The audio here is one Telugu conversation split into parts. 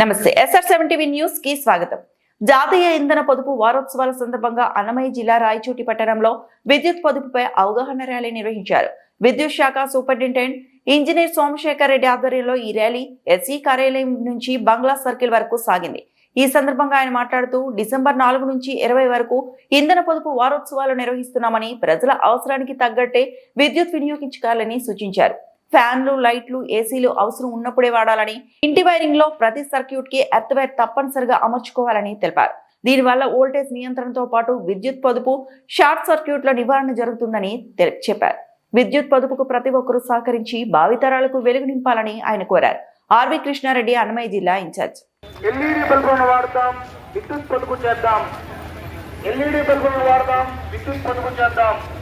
నమస్తే. ఎస్ఆర్ సెవెన్ టీవీ న్యూస్కి స్వాగతం. జాతీయ ఇంధన పొదుపు వారోత్సవాల సందర్భంగా అన్నమయ్య జిల్లా రాయచూటి పట్టణంలో విద్యుత్ పొదుపుపై అవగాహన ర్యాలీ నిర్వహించారు. విద్యుత్ శాఖ సూపరింటెండెంట్ ఇంజనీర్ సోమశేఖర్ రెడ్డి ఆధ్వర్యంలో ఈ ర్యాలీ ఎస్సీ కార్యాలయం నుంచి బంగ్లా సర్కిల్ వరకు సాగింది. ఈ సందర్భంగా ఆయన మాట్లాడుతూ డిసెంబర్ నాలుగు నుంచి ఇరవై వరకు ఇంధన పొదుపు వారోత్సవాలు నిర్వహిస్తున్నామని ప్రజల అవసరానికి తగ్గట్టే విద్యుత్ వినియోగించుకోవాలని సూచించారు. ఫ్యాన్లు లైట్లు ఏసీలు అవసరం ఉన్నప్పుడే వాడాలని ఇంటి వైరింగ్లో ప్రతి సర్క్యూట్కి ఎర్త్ వైర్ తప్పనిసరిగా అమర్చుకోవాలని తెలిపారు. దీనివల్ల ఓల్టేజ్ నియంత్రణతో పాటు విద్యుత్ పొదుపు షార్ట్ సర్క్యూట్ల నివారణ జరుగుతుందని తెలి- చెప్పారు. విద్యుత్ పొదుపుకు ప్రతి ఒక్కరూ సహకరించి భావితరాలకు వెలుగు నింపాలని ఆయన కోరారు. ఆర్వి కృష్ణారెడ్డి అన్నమయ్య జిల్లా ఇన్ఛార్జ్. ఎల్ఈడి బల్బులను వాడతాం విద్యుత్ పొదుపు చేద్దాం. ఎల్ఈడి బల్బులను వాడదాం విద్యుత్ పొదుపు చేద్దాం.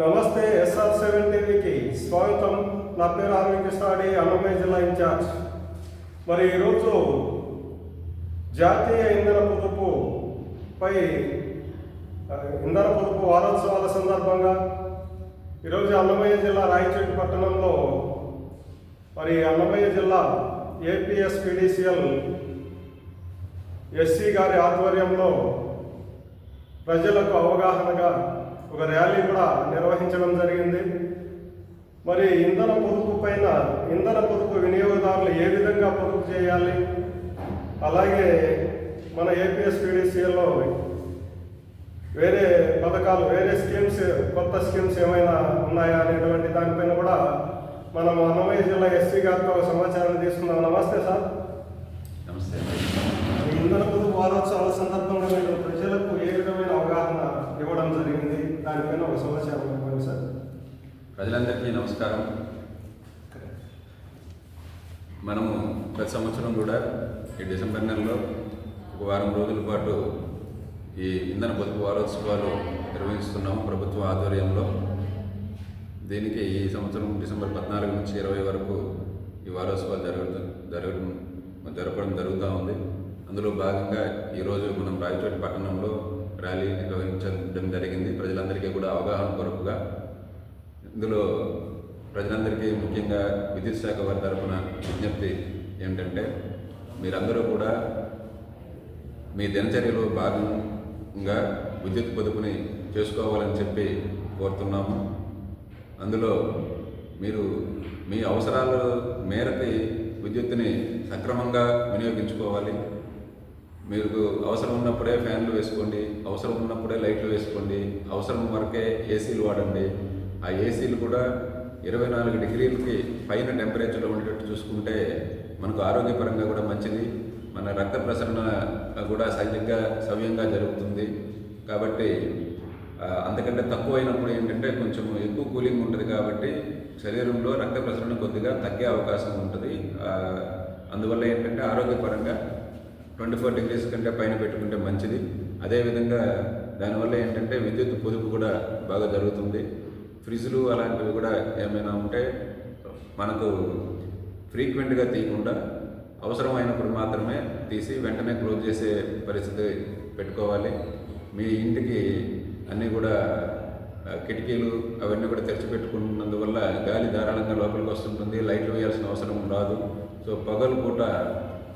నమస్తే ఎస్ఆర్ సెవెన్ టీవీకి స్వాగతం. నా పేరు ఆర్వి అన్నమయ్య జిల్లా ఇన్ఛార్జ్. మరి ఈరోజు జాతీయ ఇంధన పొదుపు పై ఇంధన పొదుపు వారోత్సవాల సందర్భంగా ఈరోజు అన్నమయ్య జిల్లా రాయచోటి పట్టణంలో మరి అన్నమయ్య జిల్లా ఏపీఎస్ పిడిసిఎల్ ఎస్సీ గారి ఆధ్వర్యంలో ప్రజలకు అవగాహనగా ఒక ర్యాలీ కూడా నిర్వహించడం జరిగింది. మరి ఇంధన పొదుపు పైన ఇంధన పొదుపు వినియోగదారులు ఏ విధంగా పొదుపు చేయాలి? అలాగే మన ఏపీఎస్ పీడీసీఎల్లో వేరే పథకాలు వేరే స్కీమ్స్ కొత్త స్కీమ్స్ ఏమైనా ఉన్నాయా అనేటువంటి దానిపైన కూడా మనం అన్నమయ్య జిల్లా ఎస్సీ గారితో ఒక సమాచారం తీసుకుందాం. నమస్తే సార్. నమస్తే. ఇంధన పొదుపు వారోత్సవాల సందర్భంగా మీరు ప్రజలకు ఏ విధమైన అవగాహన ఇవ్వడం జరిగింది దానిపైన ఒక సమాచారం ఇవ్వండి సార్. ప్రజలందరికీ నమస్కారం. మనము ప్రతి సంవత్సరం కూడా ఈ డిసెంబర్ నెలలో ఒక వారం రోజుల పాటు ఈ ఇంధన పొదుపు వారోత్సవాలు నిర్వహిస్తున్నాము ప్రభుత్వ ఆధ్వర్యంలో. దీనికి ఈ సంవత్సరం డిసెంబర్ పద్నాలుగు నుంచి ఇరవై వరకు ఈ వారోత్సవాలు జరుగుతు జరగడం జరపడం జరుగుతూ ఉంది. అందులో భాగంగా ఈరోజు మనం రాయచోటి పట్టణంలో ర్యాలీ నిర్వహించడం జరిగింది. ప్రజలందరికీ కూడా అవగాహన కొరకుగా. ఇందులో ప్రజలందరికీ ముఖ్యంగా విద్యుత్ శాఖ వారి తరఫున విజ్ఞప్తి ఏమిటంటే మీరందరూ కూడా మీ దినచర్యలో భాగంగా విద్యుత్ పొదుపుని చేసుకోవాలని చెప్పి కోరుతున్నాము. అందులో మీరు మీ అవసరాల మేరకి విద్యుత్తుని సక్రమంగా వినియోగించుకోవాలి. మీకు అవసరం ఉన్నప్పుడే ఫ్యాన్లు వేసుకోండి అవసరం ఉన్నప్పుడే లైట్లు వేసుకోండి అవసరం వరకే ఏసీలు వాడండి. ఆ ఏసీలు కూడా ఇరవై నాలుగు డిగ్రీలకి పైన టెంపరేచర్ ఉండేటట్టు చూసుకుంటే మనకు ఆరోగ్యపరంగా కూడా మంచిది. మన రక్త ప్రసరణ కూడా సహజంగా సవ్యంగా జరుగుతుంది. కాబట్టి అంతకంటే తక్కువ అయినప్పుడు ఏంటంటే కొంచెం ఎక్కువ కూలింగ్ ఉంటుంది కాబట్టి శరీరంలో రక్త ప్రసరణ కొద్దిగా తగ్గే అవకాశం ఉంటుంది. అందువల్ల ఏంటంటే ఆరోగ్యపరంగా ట్వంటీ ఫోర్ డిగ్రీస్ కంటే పైన పెట్టుకుంటే మంచిది. అదేవిధంగా దానివల్ల ఏంటంటే విద్యుత్ పొదుపు కూడా బాగా జరుగుతుంది. ఫ్రిడ్జ్లు అలాంటివి కూడా ఏమైనా ఉంటే మనకు ఫ్రీక్వెంట్గా తీయకుండా అవసరమైనప్పుడు మాత్రమే తీసి వెంటనే క్లోజ్ చేసే పరిస్థితి పెట్టుకోవాలి. మీ ఇంటికి అన్నీ కూడా కిటికీలు అవన్నీ కూడా తెరిచిపెట్టుకున్నందువల్ల గాలి ధారాళంగా లోపలికి వస్తుంటుంది. లైట్లు వేయాల్సిన అవసరం రాదు. సో పగలు పూట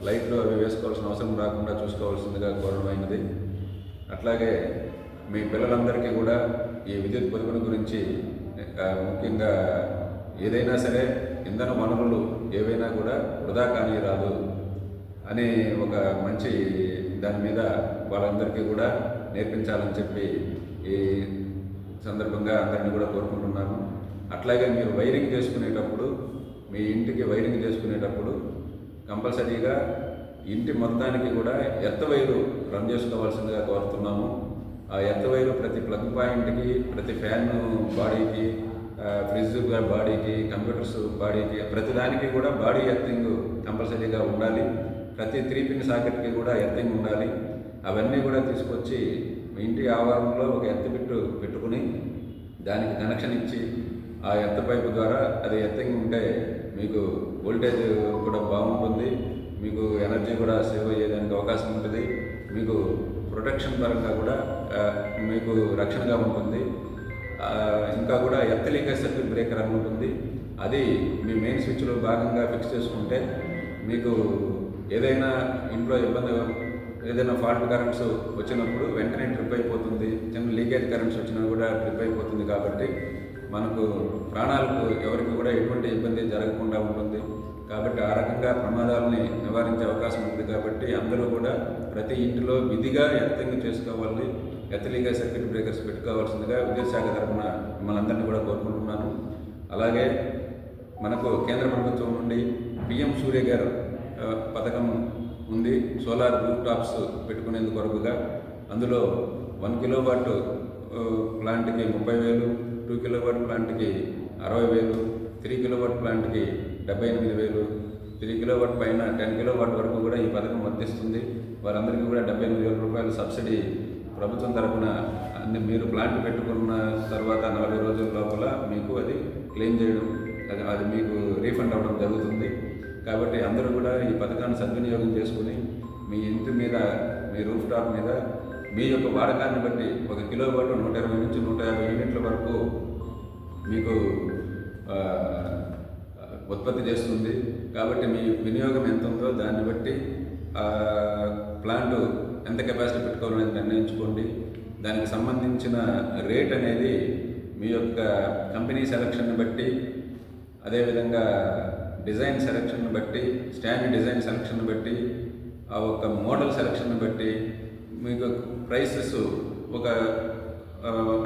లైట్లు అవి వేసుకోవాల్సిన అవసరం రాకుండా చూసుకోవాల్సిందిగా కోరడమైనది అట్లాగే మీ పిల్లలందరికీ కూడా ఈ విద్యుత్ పొదుపుని గురించి ముఖ్యంగా ఏదైనా సరే ఇంధన వనరులు ఏవైనా కూడా వృధా కానీ రాదు అనే ఒక మంచి దాని మీద వాళ్ళందరికీ కూడా నేర్పించాలని చెప్పి ఈ సందర్భంగా అందరినీ కూడా కోరుకుంటున్నాను. అట్లాగే మీరు వైరింగ్ చేసుకునేటప్పుడు మీ ఇంటికి వైరింగ్ చేసుకునేటప్పుడు కంపల్సరీగా ఇంటి మొత్తానికి కూడా ఎత్తవైరు రన్ చేసుకోవాల్సిందిగా కోరుతున్నాము. ఆ ఎత్తవైరు ప్రతి ప్లగ్ పాయింట్కి ప్రతి ఫ్యాన్ బాడీకి ఫ్రిడ్జ్ బాడీకి కంప్యూటర్స్ బాడీకి ప్రతి దానికి కూడా బాడీ ఎర్తింగ్ కంపల్సరీగా ఉండాలి. ప్రతి త్రీ పిన్ సాకెట్కి కూడా ఎర్తింగ్ ఉండాలి. అవన్నీ కూడా తీసుకొచ్చి ఇంటి ఆవరణలో ఒక ఎర్త్ బిట్టు పెట్టుకుని దానికి కనెక్షన్ ఇచ్చి ఆ ఎత్త పైపు ద్వారా అది ఎత్తింగ్ ఉంటే మీకు వోల్టేజ్ కూడా బాగుంటుంది. మీకు ఎనర్జీ కూడా సేవ్ అయ్యేదానికి అవకాశం ఉంటుంది. మీకు ప్రొటెక్షన్ పరంగా కూడా మీకు రక్షణగా ఉంటుంది. ఇంకా కూడా ఎర్త్ లీకేజ్ సర్క్యూట్ బ్రేకర్ అని ఉంటుంది. అది మీ మెయిన్ స్విచ్లో భాగంగా ఫిక్స్ చేసుకుంటే మీకు ఏదైనా ఇంట్లో ఇబ్బంది ఏదైనా ఫాల్ట్ కరెంట్స్ వచ్చినప్పుడు వెంటనే ట్రిప్ అయిపోతుంది. చిన్న లీకేజ్ కరెంట్స్ వచ్చినా కూడా ట్రిప్ అయిపోతుంది కాబట్టి మనకు ప్రాణాలకు ఎవరికి కూడా ఎటువంటి ఇబ్బంది జరగకుండా ఉంటుంది. కాబట్టి ఆ రకంగా ప్రమాదాలని నివారించే అవకాశం ఉంది కాబట్టి అందరూ కూడా ప్రతి ఇంటిలో విధిగా ఎర్తింగ్ చేసుకోవాలని ఎత్తలీగా సర్క్యూట్ బ్రేకర్స్ పెట్టుకోవాల్సిందిగా విద్యుత్ తరఫున మిమ్మల్ని అందరినీ కూడా కోరుకుంటున్నాను. అలాగే మనకు కేంద్ర ప్రభుత్వం నుండి పిఎం సూర్య గారు పథకం ఉంది. సోలార్ రూఫ్ టాప్స్ పెట్టుకునేందుకు కొరకుగా అందులో వన్ కిలోవాట్ ప్లాంట్కి ముప్పై వేలు టూ కిలోవాట్ ప్లాంట్కి అరవై వేలు త్రీ కిలో వాట్ ప్లాంట్కి డెబ్బై ఎనిమిది వేలు త్రీ కిలోవాట్ పైన టెన్ కిలోవాట్ వరకు కూడా ఈ పథకం వర్తిస్తుంది. వారందరికీ కూడా డెబ్బై ఎనిమిది వేల రూపాయల సబ్సిడీ ప్రభుత్వం తరపున అన్ని మీరు ప్లాంట్ పెట్టుకున్న తర్వాత నలభై రోజుల లోపల మీకు అది క్లెయిమ్ చేయడం అది అది మీకు రీఫండ్ అవ్వడం జరుగుతుంది. కాబట్టి అందరూ కూడా ఈ పథకాన్ని సద్వినియోగం చేసుకుని మీ ఇంటి మీద మీ రూఫ్ టాప్ మీద మీ యొక్క వాడకాన్ని బట్టి ఒక కిలో నూట ఇరవై నుంచి నూట యాభై యూనిట్ల వరకు మీకు ఉత్పత్తి చేస్తుంది. కాబట్టి మీ వినియోగం ఎంత ఉందో దాన్ని బట్టి ప్లాంట్ ఎంత కెపాసిటీ పెట్టుకోవాలనేది నిర్ణయించుకోండి. దానికి సంబంధించిన రేట్ అనేది మీ యొక్క కంపెనీ సెలక్షన్ని బట్టి అదేవిధంగా డిజైన్ సెలక్షన్ని బట్టి స్టాండ్ డిజైన్ సెలక్షన్ని బట్టి ఆ ఒక మోడల్ సెలక్షన్ని బట్టి మీకు ప్రైసెస్ ఒక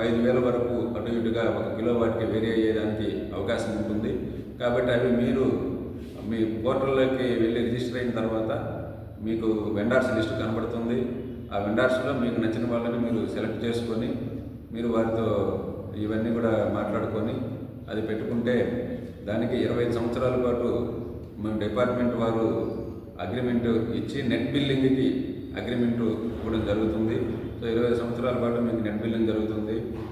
ఐదు వేల వరకు అటు ఇటుగా ఒక కిలో వాటికి వేరే అయ్యేదానికి అవకాశం ఉంటుంది. కాబట్టి అవి మీరు మీ పోర్టల్లోకి వెళ్ళి రిజిస్టర్ అయిన తర్వాత మీకు వెండార్స్ లిస్ట్ కనబడుతుంది. ఆ వెండార్స్లో మీకు నచ్చిన వాళ్ళని మీరు సెలెక్ట్ చేసుకొని మీరు వారితో ఇవన్నీ కూడా మాట్లాడుకొని అది పెట్టుకుంటే దానికి ఇరవై సంవత్సరాల పాటు మన డిపార్ట్మెంట్ వారు అగ్రిమెంట్ ఇచ్చి నెట్ బిల్లింగ్కి అగ్రిమెంట్ ఇవ్వడం జరుగుతుంది. సో ఇరవై సంవత్సరాల పాటు మీకు నెట్ బిల్లింగ్ జరుగుతుంది.